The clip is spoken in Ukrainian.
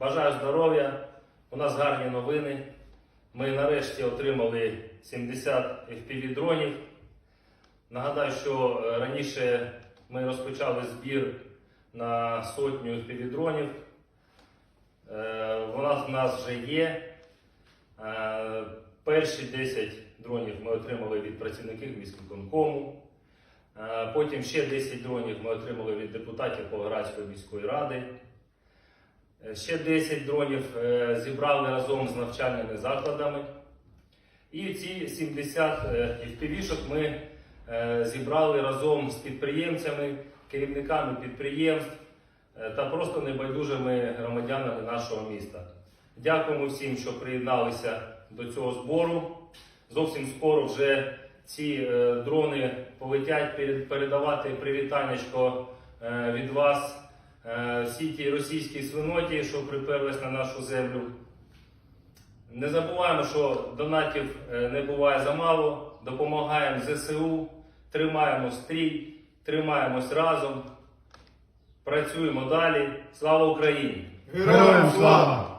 Бажаю здоров'я. У нас гарні новини. Ми нарешті отримали 70 FPV дронів. Нагадаю, що е, раніше ми розпочали збір на сотню FPV дронів. Е, Вона в нас вже є. Е, Перші 10 дронів ми отримали від працівників міськвиконкому. Е, Потім ще 10 дронів ми отримали від депутатів Полоградської міської ради. Е, Ще 10 дронів е, зібрали разом з навчальними закладами. І ці 70 е, FPV-шок ми е, зібрали разом з підприємцями, керівниками підприємств е, та просто небайдужими громадянами нашого міста. Дякуємо всім, що приєдналися до цього збору. Зовсім скоро вже ці е, дрони полетять передавати привітаннячко е, від вас е, всій тій російській свиноті, що приперлась на нашу землю. Не забуваємо, що донатів е, не буває замало. Допомагаємо ЗСУ, тримаємо стрій, тримаємось разом, працюємо далі. Слава Україні! Героям слава!